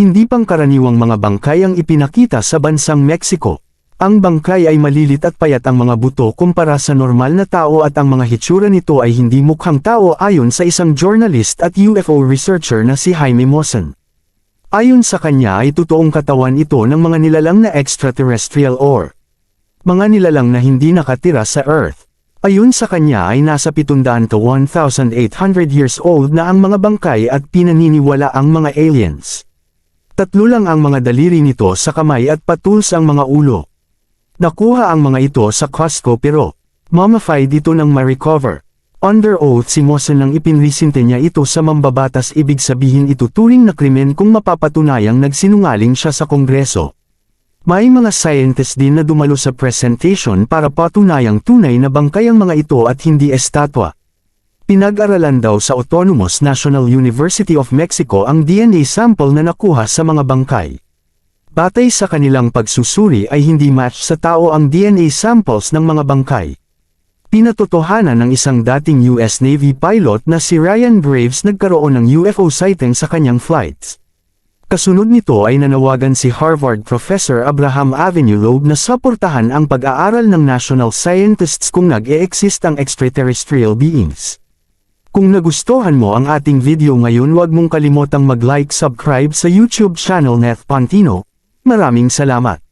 Hindi pangkaraniwang mga bangkay ang ipinakita sa bansang Mexico. Ang bangkay ay malilit at payat ang mga buto kumpara sa normal na tao at ang mga hitsura nito ay hindi mukhang tao ayon sa isang journalist at UFO researcher na si Jaime Mosen. Ayon sa kanya ay totoong katawan ito ng mga nilalang na extraterrestrial or mga nilalang na hindi nakatira sa Earth. Ayon sa kanya ay nasa 700 to 1,800 years old na ang mga bangkay at pinaniniwala ang mga aliens. Tatlo lang ang mga daliri nito sa kamay at patuls ang mga ulo. Nakuha ang mga ito sa Costco pero, mummified ito ng ma-recover. Under oath si Mosen nang ipinrisinte niya ito sa mambabatas ibig sabihin ito turing na krimen kung mapapatunayang nagsinungaling siya sa kongreso. May mga scientist din na dumalo sa presentation para patunayang tunay na bangkay ang mga ito at hindi estatwa. Pinag-aralan daw sa Autonomous National University of Mexico ang DNA sample na nakuha sa mga bangkay. Batay sa kanilang pagsusuri ay hindi match sa tao ang DNA samples ng mga bangkay. Pinatotohanan ng isang dating US Navy pilot na si Ryan Graves nagkaroon ng UFO sighting sa kanyang flights. Kasunod nito ay nanawagan si Harvard Professor Abraham Avenue Loeb na saportahan ang pag-aaral ng national scientists kung nag-e-exist ang extraterrestrial beings. Kung nagustuhan mo ang ating video ngayon huwag mong kalimotang mag-like subscribe sa YouTube channel Neth Pantino. Maraming salamat.